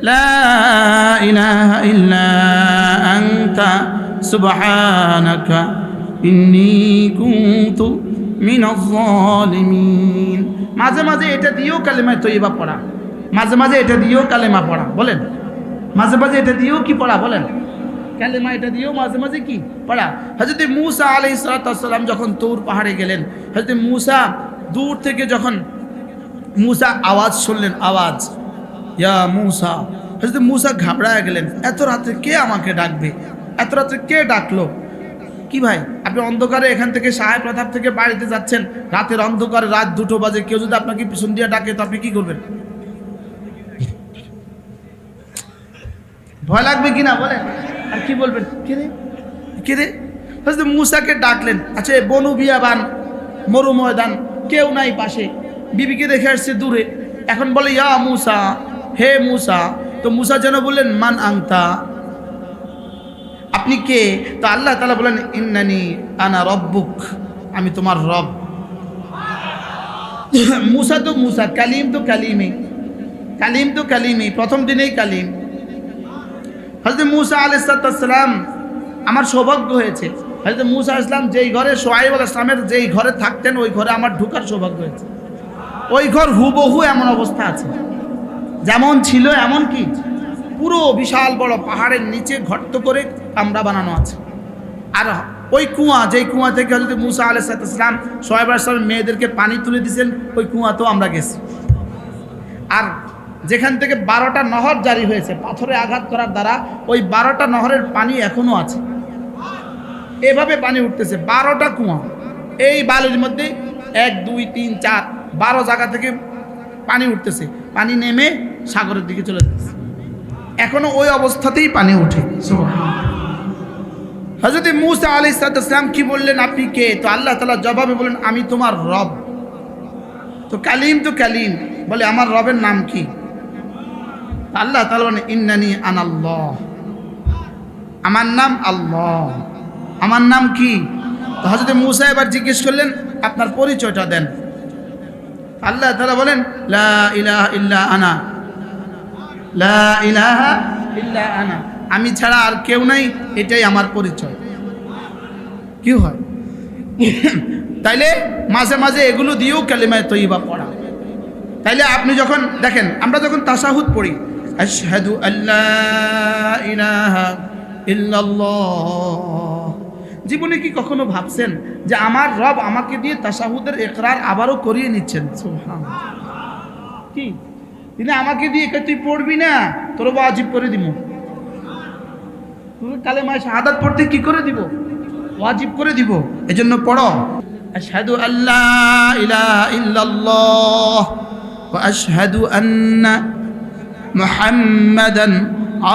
لا إله إلا أنت سبحانك إني كنت من الظالمين মাঝে মাঝে এটা দিয়েও কালেমায় তৈবা পড়া মাঝে মাঝে এটা দিয়েও কালেমা পড়া বলেন মাঝে মাঝে এটা দিয়েও কি পড়া বলেন কালেমা এটা দিয়েও মাঝে মাঝে কি পড়া হজরত মুসা আলাই সালাম যখন তৌর পাহাড়ে গেলেন হজরত মুসা দূর থেকে যখন মুসা আওয়াজ শুনলেন আওয়াজ ইয়া মুসা। হজরত মুসা ঘাবড়ায় গেলেন। এত রাত্রে কে আমাকে ডাকবে? এত রাত্রে কে ডাকলো? কি ভাই, আপনি অন্ধকারে এখান থেকে সাহেব প্রতাপ থেকে বাড়িতে যাচ্ছেন। রাতের অন্ধকারে, রাত দুটো বাজে। কেউ যদি আপনাকে পিছন দিয়ে ডাকে, তো আপনি কি করবেন? ভয় লাগবে কি না? বলেন। আর কি বলবেন? কে রে? কে রে? মুসাকে ডাকলেন। আচ্ছা বনু বিয়াবান মরু ময়দান কেউ নাই পাশে। বিবিকে দেখে আসছে দূরে। এখন বলে, ইয়া মুসা হে মুসা, তো মুসা যেন বললেন, মান আংতা আপনি কে? তো আল্লাহ তালা বলেন, ইন্নানি আনা রব্বুক, আমি তোমার রব। মুসা তো মুসা, কালিম তো কালিমে কালিম তো কালিমে প্রথম দিনেই কালিম। হজরত মুসা আলাইসালাম আমার সৌভাগ্য হয়েছে। হজরত মুসা ইসলাম যেই ঘরে সোহাইব আল ইসলামের যেই ঘরে থাকতেন, ওই ঘরে আমার ঢুকার সৌভাগ্য হয়েছে। ওই ঘর হুবহু এমন অবস্থা আছে। যেমন ছিল এমন কি? পুরো বিশাল বড় পাহাড়ের নিচে ঘট্ট করে কামরা বানানো আছে। আর ওই কুয়া, যেই কুয়া থেকে হজরত মুসা আলাইসালাম সোহাইব আলাইসলামের মেয়েদেরকে পানি তুলে দিয়েছেন, ওই কুয়াতেও আমরা গেছি। আর যেখান থেকে বারোটা নহর জারি হয়েছে, পাথরে আঘাত করার দ্বারা ওই বারোটা নহরের পানি এখনও আছে। এভাবে পানি উঠতেছে, বারোটা কুয়া। এই বালির মধ্যে এক, দুই, তিন, চার, বারো জায়গা থেকে পানি উঠতেছে। পানি নেমে সাগরের দিকে চলে যাচ্ছে এখনও ওই অবস্থাতেই পানি উঠে হজরত মুসা আলি সালাম কি বললেন, আপনি কে? তো আল্লাহ তালা জবাবে বললেন, আমি তোমার রব। তো কালিম তো কালিম, বলে আমার রবের নাম কি? আল্লাহ তালা বলেন, ইন্নানি আনাল্লাহ আমার নাম আল্লাহ। আমার নাম কি? হজরত মুসা এবার জিজ্ঞেস করলেন, আপনার পরিচয়টা দেন। আল্লাহ তালা বলেন, লা আনা। লা আমি ছাড়া আর কেউ নাই, এটাই আমার পরিচয়। কি হয়? তাইলে মাঝে মাঝে এগুলো দিয়েও কালিমায় তৈবা পড়া। তাইলে আপনি যখন, দেখেন, আমরা যখন তাসাহুদ পড়ি আল্লাহ ইলাহা ইল্লাল্লাহ। জীবনে কি কখনো ভাবছেন যে আমার রব আমাকে দিয়ে তাসাহুদের একরার আবারও করিয়ে নিচ্ছেন। কি? তিনি আমাকে দিয়ে কে তুই পড়বি না, তোর ওয়াজিব করে দিব তুমি কালে মায় পড়তে কি করে দিব? ওয়াজিব করে দিব, এজন্য পড়ো। আশহাদু আল্লাহ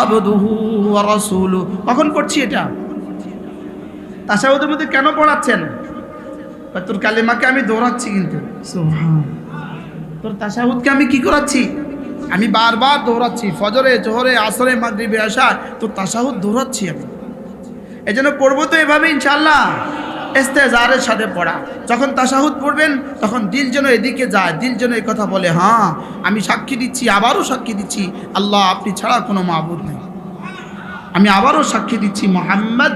আবদুহু ওয়া কখন পড়ছি এটা? তাসাউদের মধ্যে কেন পড়াচ্ছেন? তোর কালেমাকে আমি দৌড়াচ্ছি কিন্তু। তোর তাসাহুদকে আমি কি করাচ্ছি? আমি বারবার দৌড়াচ্ছি ফজরে জোহরে আসরে মাগরিবে আসা তোর তাসাহুদ দৌড়াচ্ছি আমি। এই জন্য পড়ব তো এভাবে ইনশাল্লাহ এস্তেজারের সাথে পড়া। যখন তাসাহুদ পড়বেন তখন দিল যেন এদিকে যায় দিল যেন এই কথা বলে হ্যাঁ আমি সাক্ষী দিচ্ছি আবারও সাক্ষী দিচ্ছি। আল্লাহ আপনি ছাড়া কোনো মাহবুদ নেই। আমি আবারও সাক্ষী দিচ্ছি মোহাম্মদ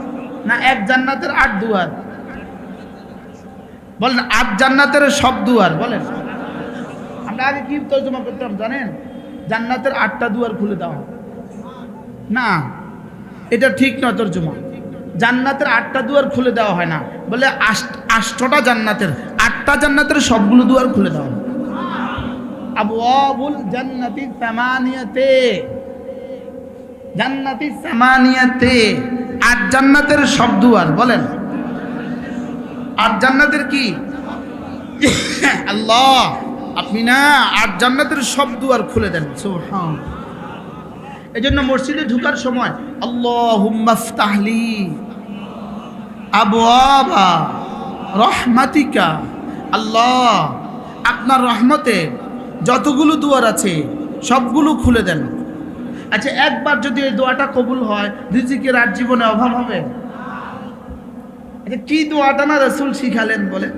না এক জান্নাতের আট দুয়ার? বলেন, আট জান্নাতের সব দুয়ার, বলেন। আমরা আগে কি তর্জমা করতাম, জানেন? জান্নাতের আটটা দুয়ার খুলে দেওয়া না, এটা ঠিক নয় তর্জমা। জান্নাতের আটটা দুয়ার খুলে দেওয়া হয় না। বলে আষ্ট, আষ্টটা জান্নাতের, আটটা জান্নাতের সবগুলো দুয়ার খুলে দেওয়া আবওয়াবুল জান্নাতি সামানিয়াতে। জান্নাতি সামানিয়াতে। আট জান্নাতের সব দুয়ার, বলেন। আট জান্নাতের কি? আল্লাহ, আপনি না আট জান্নাতের সব দুয়ার খুলে দেন এই জন্য মসজিদে ঢুকার সময় আল্লাহুম্মাফতাহলি আবওয়াবা রহমাতিকা। আল্লাহ, আপনার রহমতে যতগুলো দুয়ার আছে, সবগুলো খুলে দেন। আচ্ছা একবার যদি এই দোয়াটা কবুল হয়, রিজিকের আর জীবনে অভাব হবে? আচ্ছা কি দোয়াটা না রসুল শিখালেন বলে?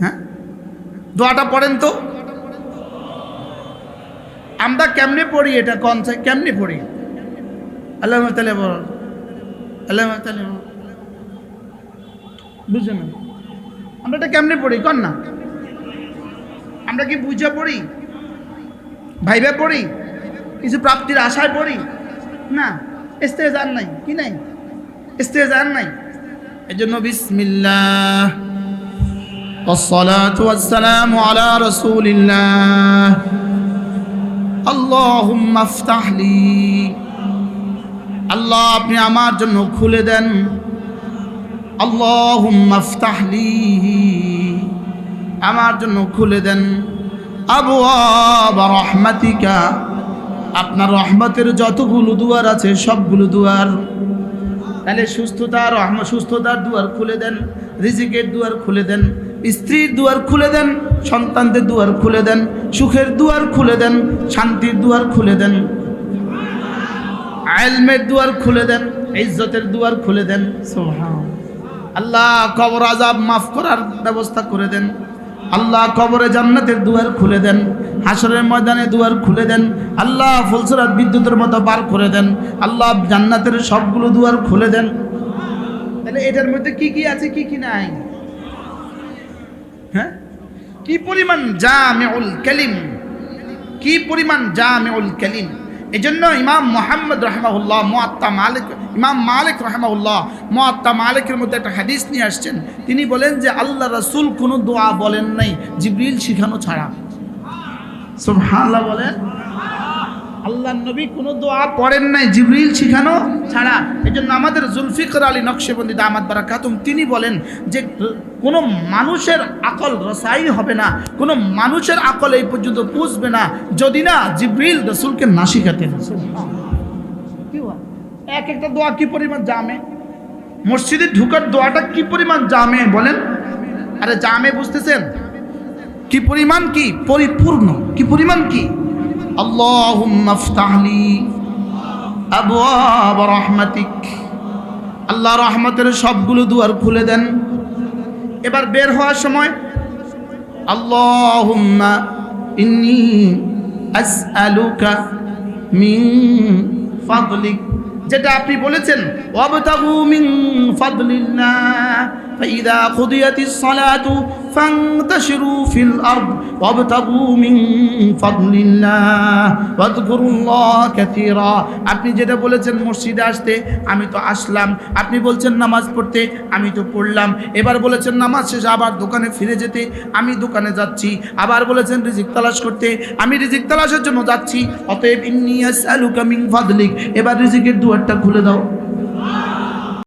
হ্যাঁ? দোয়াটা পড়েন তো। আমরা কেমনে পড়ি এটা কন কেমনে পড়ি? আল্লাহ তালে বল আল্লাহ তালে বুঝছ না আমরা এটা কেমনে পড়ি? কন না? আমরা কি বুঝে পড়ি? ভাইবে পড়ি? কিছু প্রাপ্তির আশায় পড়ি না ইস্তেজার নাই কি নাই ইস্তেজার নাই এই জন্য বিসমিল্লাহ والصلاة والسلام على رسول الله اللهم افتح لي আল্লাহ আপনি আমার জন্য খুলে দেন আল্লাহুম্মা আফতাহ লি আমার জন্য খুলে দেন আবওয়াব রহমাতিকা আপনার রহমতের যতগুলো দুয়ার আছে সবগুলো দুয়ার। তাহলে সুস্থতার রহম সুস্থতার দুয়ার খুলে দেন রিজিকের দুয়ার খুলে দেন স্ত্রীর দুয়ার খুলে দেন সন্তানদের দুয়ার খুলে দেন সুখের দুয়ার খুলে দেন শান্তির দুয়ার খুলে দেন আলমের দুয়ার খুলে দেন ইজ্জতের দুয়ার খুলে দেন। আল্লাহ কবর আজাব মাফ করার ব্যবস্থা করে দেন। আল্লাহ কবরে জান্নাতের দুয়ার খুলে দেন হাসরের ময়দানে দুয়ার খুলে দেন, আল্লাহ ফুলসরাত বিদ্যুতের মতো বার করে দেন, আল্লাহ জান্নাতের সবগুলো দুয়ার খুলে দেন। তাহলে এটার মধ্যে কি কি আছে, কি কি নাই? হ্যাঁ? কি পরিমাণ জামিউল কালিম? কি পরিমাণ জামিউল কালিম? এজন্য ইমাম মোহাম্মদ রহমাউল্লাহ মোয়াত্তা মালিক ইমাম মালিক রহমাউল্লাহ মোয়াত্তা মালিকের মধ্যে একটা হাদিস নিয়ে আসছেন। তিনি বলেন যে, আল্লাহ রসুল কোনো দোয়া বলেন নাই, জিবরিল শিখানো ছাড়া। বলেন আল্লাহ নবী কোনো দোয়া পড়েন নাই, জিবরিল শিখানো ছাড়া। এই জন্য আমাদের জুলফিকর আলী নকশেবন্দি দামাত বারা খাতুম তিনি বলেন যে, কোনো মানুষের আকল রসাই হবে না, কোনো মানুষের আকল এই পর্যন্ত পুষবে না, যদি না জিবরিল রসুলকে না শিখাতেন। কি? এক একটা দোয়া কি পরিমাণ জামে? মসজিদে ঢুকার দোয়াটা কি পরিমাণ জামে বলেন? আরে জামে বুঝতেছেন? কি পরিমাণ কি? পরিপূর্ণ। কি পরিমাণ কি? আল্লাহ রহমাতিক। আল্লাহ রহমতের সবগুলো দুয়ার খুলে দেন। এবার বের হওয়ার সময় আল্লাহ ইন্নি ফাদলিক। যেটা আপনি বলেছেন অবতাগু মিন ফাদলিল্লাহ। فإذا قضيت الصلاة فانتشروا في الأرض وابتغوا من فضل الله واذكروا الله كثيرا আপনি যেটা বলেছেন মসজিদে আসতে আমি তো আসলাম আপনি বলছেন নামাজ পড়তে আমি তো পড়লাম এবার বলেছেন নামাজ শেষে আবার দোকানে ফিরে যেতে আমি দোকানে যাচ্ছি আবার বলেছেন রিজিক তালাশ করতে আমি রিজিক তালাশের জন্য যাচ্ছি অতএব ইন্নি আসআলুকা মিন ফাদলিক এবার রিজিকের দুয়ারটা খুলে দাও